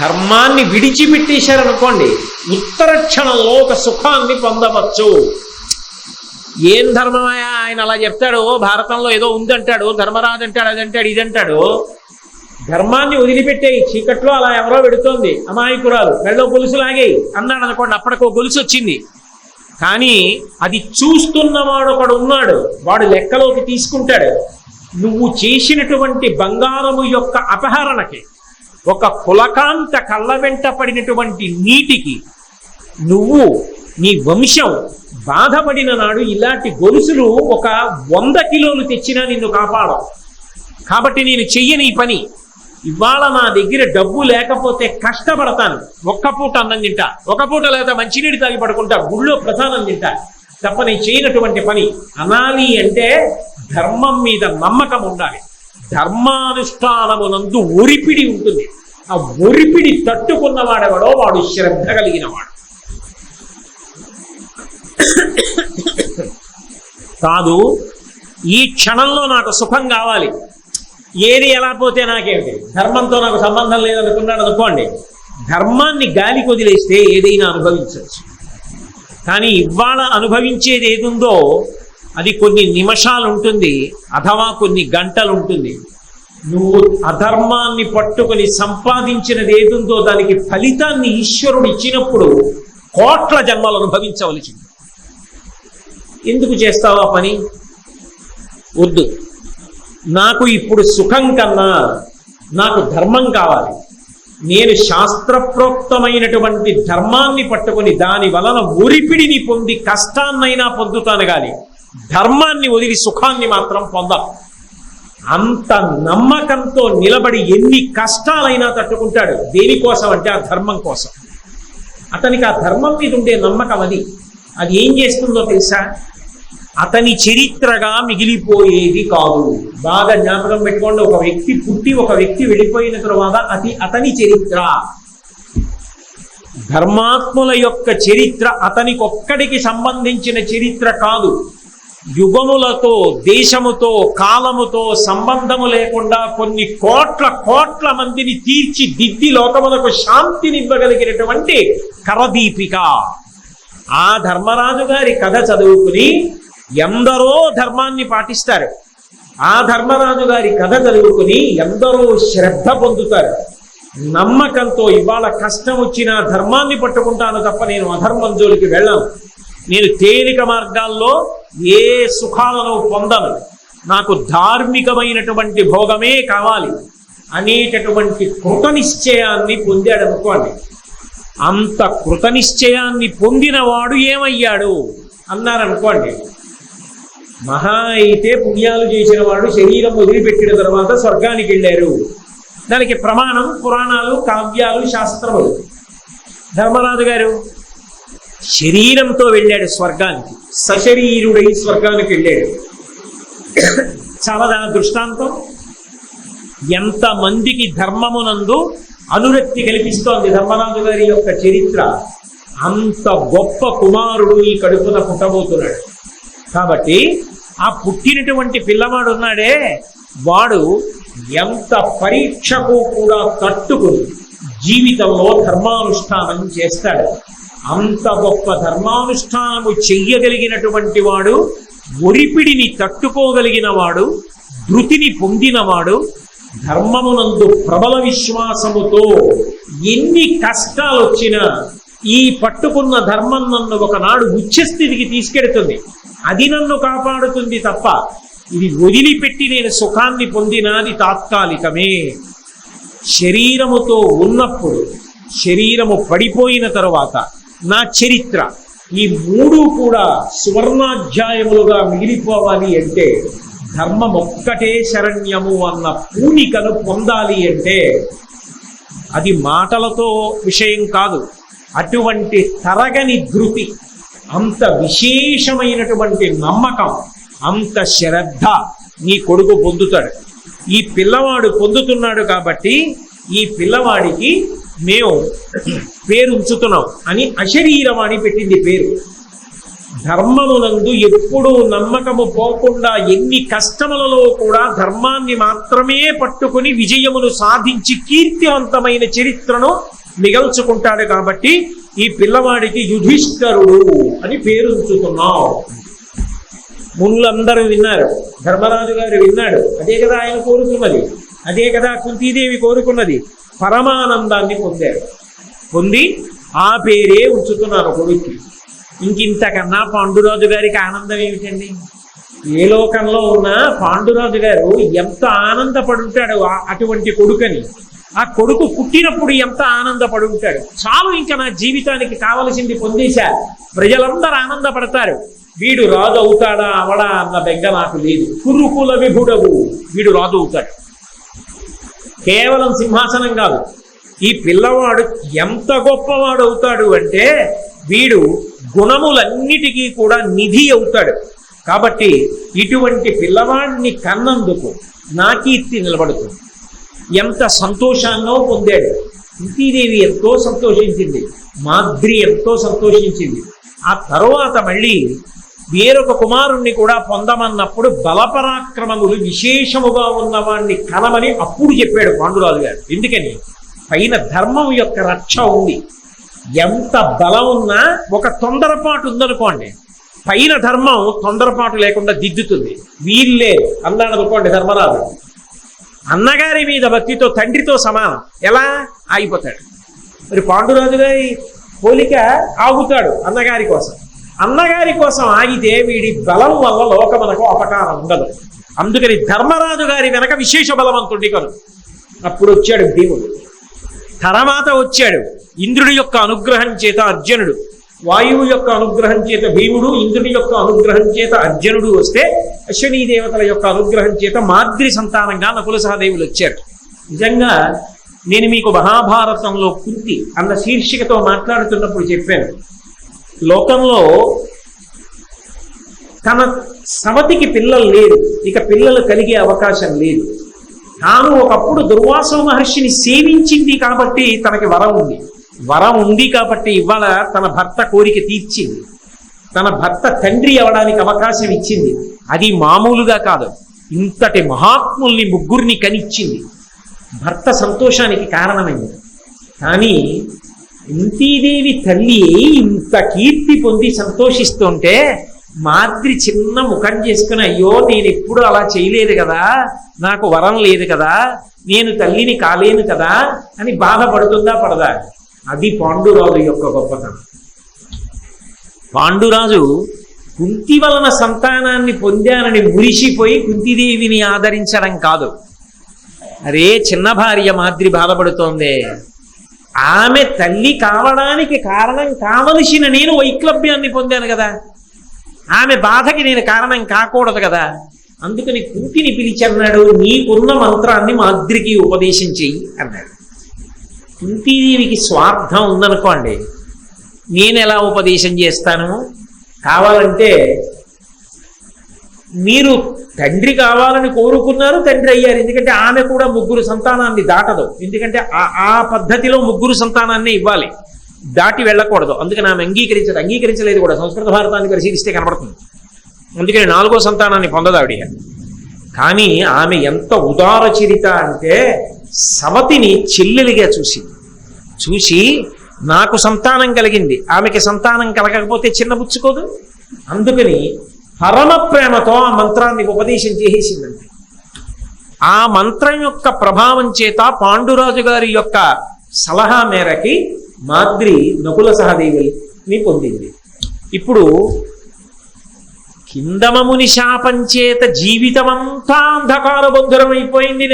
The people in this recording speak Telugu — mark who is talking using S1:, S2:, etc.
S1: ధర్మాన్ని విడిచిపెట్టేశారనుకోండి ఉత్తర క్షణంలో ఒక సుఖాన్ని పొందవచ్చు. ఏం ధర్మమయ్యా? ఆయన అలా చెప్తాడు భారతంలో ఏదో ఉందంటాడు ధర్మరాజు అంటాడు అదంటాడు ఇదంటాడు. ధర్మాన్ని వదిలిపెట్టే చీకట్లో అలా ఎవరో పెడుతోంది అమాయకురాలు. మెళ్ళో గొలుసు లాగేయి. అన్నాడు అనుకోండి అప్పటికో గొలుసు వచ్చింది. కానీ అది చూస్తున్నవాడు ఒకడు ఉన్నాడు వాడు లెక్కలోకి తీసుకుంటాడు. నువ్వు చేసినటువంటి బంగారము యొక్క అపహరణకి ఒక కులకాంత కళ్ళ వెంట పడినటువంటి నీటికి నువ్వు నీ వంశం బాధపడిన నాడు ఇలాంటి గొలుసులు ఒక వంద కిలోలు తెచ్చినా నిన్ను కాపాడవు. కాబట్టి నేను చెయ్యని ఈ పని. ఇవాళ నా దగ్గర డబ్బు లేకపోతే కష్టపడతాను. ఒక్క పూట అన్నం తింటా. ఒక పూట లేదా మంచినీటి తాగి పడుకుంటా. గుళ్ళో ప్రధానం తింటా. తప్ప నేను చేయనటువంటి పని అనాలి అంటే ధర్మం మీద నమ్మకం ఉండాలి. ధర్మానుష్ఠానమునందు ఒరిపిడి ఉంటుంది. ఆ ఒరిపిడి తట్టుకున్నవాడెవడో వాడు శ్రద్ధ కలిగిన వాడు కాదు ఈ క్షణంలో నాకు సుఖం కావాలి. ఏది ఎలా పోతే నాకేమిటి? ధర్మంతో నాకు సంబంధం లేదనుకున్నాడు అనుకోండి ధర్మాన్ని గాలికి వదిలేస్తే ఏదైనా అనుభవించవచ్చు. కానీ ఇవాళ అనుభవించేది ఏదుందో అది కొన్ని నిమిషాలు ఉంటుంది అథవా కొన్ని గంటలు ఉంటుంది నువ్వు అధర్మాన్ని పట్టుకొని సంపాదించినది ఏదుందో దానికి ఫలితాన్ని ఈశ్వరుడు ఇచ్చినప్పుడు కోట్ల జన్మలు అనుభవించవలసింది. ఎందుకు చేస్తావా పని? వద్దు. నాకు ఇప్పుడు సుఖం కన్నా నాకు ధర్మం కావాలి. నేను శాస్త్రప్రోక్తమైనటువంటి ధర్మాన్ని పట్టుకొని దాని వలన ఒరిపిడిని పొంది కష్టాన్నైనా పొందుతాను కానీ ధర్మాన్ని వదిలి సుఖాన్ని మాత్రం పొంద. అంత నమ్మకంతో నిలబడి ఎన్ని కష్టాలైనా తట్టుకుంటాడు. దేనికోసం అంటే ఆ ధర్మం కోసం. అతనికి ఆ ధర్మం మీద ఉండే నమ్మకం అది. అది ఏం చేస్తుందో తెలుసా? అతని చరిత్రగా మిగిలిపోయేది కాదు. బాగా జ్ఞాపకం పెట్టుకోండి. ఒక వ్యక్తి పుట్టి ఒక వ్యక్తి వెళ్ళిపోయిన తరువాత అది అతని చరిత్ర. ధర్మాత్ముల యొక్క చరిత్ర అతనికొక్కడికి సంబంధించిన చరిత్ర కాదు. యుగములతో దేశముతో కాలముతో సంబంధము లేకుండా కొన్ని కోట్ల కోట్ల మందిని తీర్చి దిద్ది లోకములకు శాంతినివ్వగలిగినటువంటి కరదీపిక. ఆ ధర్మరాజు గారి కథ చదువుకుని ఎందరో ధర్మాన్ని పాటిస్తారు. ఆ ధర్మరాజు గారి కథ చదువుకుని ఎందరో శ్రద్ధ పొందుతారు. నమ్మకంతో ఇవాళ కష్టం వచ్చిన ధర్మాన్ని పట్టుకుంటాను తప్ప నేను అధర్మం జోలికి వెళ్ళను. నేను తేలిక మార్గాల్లో ఏ సుఖాలను పొందను? నాకు ధార్మికమైనటువంటి భోగమే కావాలి. అనేటటువంటి కృత నిశ్చయాన్ని పొందాడు అనుకోండి. అంత కృత నిశ్చయాన్ని పొందినవాడు ఏమయ్యాడు? అన్నారనుకోండి మహా అయితే పుణ్యాలు చేసిన వాడు శరీరం వదిలిపెట్టిన తర్వాత స్వర్గానికి వెళ్ళారు. దానికి ప్రమాణం పురాణాలు కావ్యాలు శాస్త్రములు. ధర్మరాజు గారు శరీరంతో వెళ్ళాడు స్వర్గానికి. సశరీరుడై స్వర్గానికి వెళ్ళాడు. చాలా దాని దృష్టాంతం. ఎంతమందికి ధర్మమునందు అనురక్తి కల్పిస్తోంది ధర్మనాథు గారి యొక్క చరిత్ర. అంత గొప్ప కుమారుడు ఈ కడుపున పుట్టబోతున్నాడు. కాబట్టి ఆ పుట్టినటువంటి పిల్లవాడు ఉన్నాడే వాడు ఎంత పరీక్షకు కూడా తట్టుకుని జీవితంలో ధర్మానుష్ఠానం చేస్తాడు. అంత గొప్ప ధర్మానుష్ఠానము చెయ్యగలిగినటువంటి వాడు ఒరిపిడిని తట్టుకోగలిగిన వాడు ధృతిని పొందినవాడు ధర్మమునందు ప్రబల విశ్వాసముతో ఎన్ని కష్టాలు వచ్చినా ఈ పట్టుకున్న ధర్మం నన్ను ఒకనాడు ఉచ్చస్థితికి తీసుకెడుతుంది. అది నన్ను కాపాడుతుంది తప్ప ఇది వదిలిపెట్టి నేను సుఖాన్ని పొందినాది తాత్కాలికమే. శరీరముతో ఉన్నప్పుడు శరీరము పడిపోయిన తరువాత నా చరిత్ర. ఈ మూడు కూడా సువర్ణాధ్యాయములుగా మిగిలిపోవాలి అంటే ధర్మం ఒక్కటే శరణ్యము అన్న పూనికను పొందాలి అంటే అది మాటలతో విషయం కాదు. అటువంటి తరగని ధృతి అంత విశేషమైనటువంటి నమ్మకం అంత శ్రద్ధ నీ కొడుకు పొందుతాడు. ఈ పిల్లవాడు పొందుతున్నాడు కాబట్టి ఈ పిల్లవాడికి మేము పేరు ఉంచుతున్నాం అని అశరీరవాణి పెట్టింది పేరు. ధర్మమునందు ఎప్పుడూ నమ్మకము పోకుండా ఎన్ని కష్టములలో కూడా ధర్మాన్ని మాత్రమే పట్టుకుని విజయమును సాధించి కీర్తివంతమైన చరిత్రను మిగల్చుకుంటాడు కాబట్టి ఈ పిల్లవాడికి యుధిష్ఠరుడు అని పేరుంచుతున్నావు మునులందరూ విన్నారు ధర్మరాజు గారు విన్నాడు అదే కదా ఆయన కోరుకున్నది అదే కదా కుంతీదేవి కోరుకున్నది పరమానందాన్ని పొందారు. పొంది ఆ పేరే ఉంచుతున్నారు కొడుక్కి. ఇంకింతకన్నా పాండురాజు గారికి ఆనందం ఏమిటండి? ఏ లోకంలో ఉన్న పాండురాజు గారు ఎంత ఆనందపడుంటాడు ఆ- అటువంటి కొడుకని. ఆ కొడుకు పుట్టినప్పుడు ఎంత ఆనందపడుంటాడు. చాలు ఇంకా నా జీవితానికి కావలసింది పొందేశా. ప్రజలందరూ ఆనందపడతారు. వీడు రాజు అవుతాడా అవడా అన్న బెంగ నాకు లేదు. కురుకుల విభుడవు. వీడు రాజు అవుతాడు. కేవలం సింహాసనం కాదు. ఈ పిల్లవాడు ఎంత గొప్పవాడు అవుతాడు అంటే వీడు గుణములన్నిటికీ కూడా నిధి అవుతాడు. కాబట్టి ఇటువంటి పిల్లవాడిని కన్నందుకు నా కీర్తి నిలబడుతుంది. ఎంత సంతోషాన్నో పొందాడు. కుంతీదేవి ఎంతో సంతోషించింది. మాద్రి ఎంతో సంతోషించింది. ఆ తరువాత మళ్ళీ వేరొక కుమారుణ్ణి కూడా పొందమన్నప్పుడు బలపరాక్రమములు విశేషముగా ఉన్నవాణ్ణి కలమని అప్పుడు చెప్పాడు పాండురాజు గారు. ఎందుకని? పైన ధర్మం యొక్క రక్ష ఉంది. ఎంత బలం ఉన్నా ఒక తొందరపాటు ఉందనుకోండి. పైన ధర్మం తొందరపాటు లేకుండా దిద్దుతుంది. వీళ్ళే అన్నాడు అనుకోండి ధర్మరాజు. అన్నగారి మీద భక్తితో తండ్రితో సమానం. ఎలా? ఆగిపోతాడు. మరి పాండురాజు గారి పోలిక ఆగుతాడు అన్నగారి కోసం. అన్నగారి కోసం ఆగితే వీడి బలం వల్ల లోకమునకు అపకారం ఉండదు. అందుకని ధర్మరాజు గారి వెనక విశేష బలవంతుడి కను. అప్పుడు వచ్చాడు భీముడు. తర్వాత వచ్చాడు ఇంద్రుడి యొక్క అనుగ్రహం చేత అర్జునుడు. వాయువు యొక్క అనుగ్రహం చేత భీముడు ఇంద్రుడి యొక్క అనుగ్రహం చేత అర్జునుడు వస్తే అశ్వనీ దేవతల యొక్క అనుగ్రహం చేత మాద్రి సంతానంగా నకుల సహదేవులు వచ్చారు. నిజంగా నేను మీకు మహాభారతంలో కుంతి అన్న శీర్షికతో మాట్లాడుతున్నప్పుడు చెప్పాను. లోకంలో తన సవతికి పిల్లలు లేరు. ఇక పిల్లలు కలిగే అవకాశం లేదు. తాను ఒకప్పుడు దుర్వాస మహర్షిని సేవించింది కాబట్టి తనకి వరం ఉంది. వరం ఉంది కాబట్టి ఇవాళ తన భర్త కోరిక తీర్చింది. తన భర్త తండ్రి అవడానికి అవకాశం ఇచ్చింది. అది మామూలుగా కాదు. ఇంతటి మహాత్ముల్ని ముగ్గురిని కనిచ్చింది. భర్త సంతోషానికి కారణమైంది. కానీ కుంతీదేవి తల్లి ఇంత కీర్తి పొంది సంతోషిస్తుంటే మాద్రి చిన్న ముఖం చేసుకుని అయ్యో నేను ఎప్పుడు అలా చేయలేదు కదా నాకు వరం లేదు కదా నేను తల్లిని కాలేను కదా అని బాధపడుతుందా పడదా? అది పాండురాజు యొక్క గొప్పతనం. పాండురాజు కుంతి వలన సంతానాన్ని పొందానని మురిసిపోయి కుంతిదేవిని ఆదరించడం కాదు. అరే చిన్న భార్య మాద్రి బాధపడుతోందే. ఆమె తల్లి కావడానికి కారణం కావలసిన నేను వైక్లభ్యాన్ని పొందాను కదా. ఆమె బాధకి నేను కారణం కాకూడదు కదా. అందుకని కుంతిని పిలిచన్నాడు నీకున్న మంత్రాన్ని మాద్రికి ఉపదేశం చెయ్యి అన్నాడు. కుంతీదేవికి స్వార్థం ఉందనుకోండి నేను ఎలా ఉపదేశం చేస్తాను? కావాలంటే మీరు తండ్రి కావాలని కోరుకున్నారు తండ్రి అయ్యారు. ఎందుకంటే ఆమె కూడా ముగ్గురు సంతానాన్ని దాటదు. ఎందుకంటే ఆ ఆ పద్ధతిలో ముగ్గురు సంతానాన్ని ఇవ్వాలి. దాటి వెళ్ళకూడదు. అందుకని ఆమె అంగీకరించదు. అంగీకరించలేదు కూడా. సంస్కృత భారతాన్ని పరిశీలిస్తే కనబడుతుంది. అందుకని నాలుగో సంతానాన్ని పొందదు ఆవిడ కానీ ఆమె ఎంత ఉదార చరిత అంటే సవతిని చెల్లెలిగా చూసి చూసి నాకు సంతానం కలిగింది. ఆమెకి సంతానం కలగకపోతే చిన్నబుచ్చుకోదు అందుకని పరమ ప్రేమతో ఆ మంత్రాన్ని ఉపదేశం చేసేసిందండి. ఆ మంత్రం యొక్క ప్రభావం చేత పాండురాజు గారి యొక్క సలహా మేరకి మాద్రి నకుల సహదేవుని పొందింది. ఇప్పుడు కిందమముని శాపంచేత జీవితమంతా అంధకార బంధురమైపోయింది.